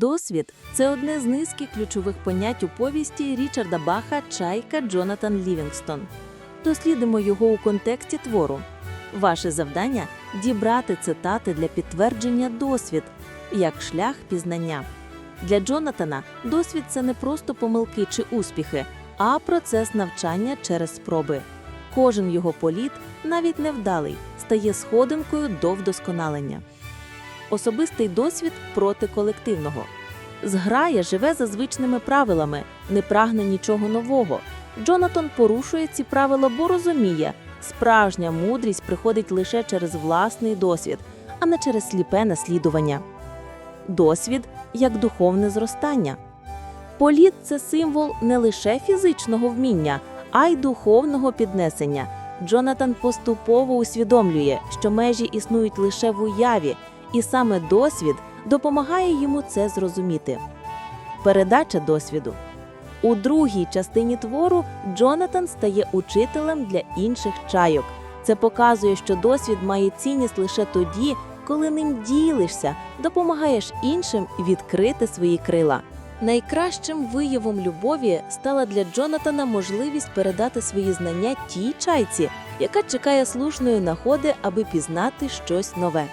Досвід це одне з низки ключових понять у повісті Річарда Баха Чайка Джонатан Лівінгстон. Дослідимо його у контексті твору. Ваше завдання дібрати цитати для підтвердження досвід як шлях пізнання. Для Джонатана досвід це не просто помилки чи успіхи, а процес навчання через спроби. Кожен його політ, навіть невдалий, стає сходинкою до вдосконалення. Особистий досвід проти колективного. Зграя живе за звичними правилами, не прагне нічого нового. Джонатан порушує ці правила, бо розуміє, справжня мудрість приходить лише через власний досвід, а не через сліпе наслідування. Досвід як духовне зростання. Політ це символ не лише фізичного вміння, а й духовного піднесення. Джонатан поступово усвідомлює, що межі існують лише в уяві, і саме досвід допомагає йому це зрозуміти. Передача досвіду. У другій частині твору Джонатан стає учителем для інших чайок. Це показує, що досвід має цінність лише тоді, коли ним ділишся, допомагаєш іншим відкрити свої крила. Найкращим виявом любові стала для Джонатана можливість передати свої знання тій чайці, яка чекає слушної нагоди, аби пізнати щось нове.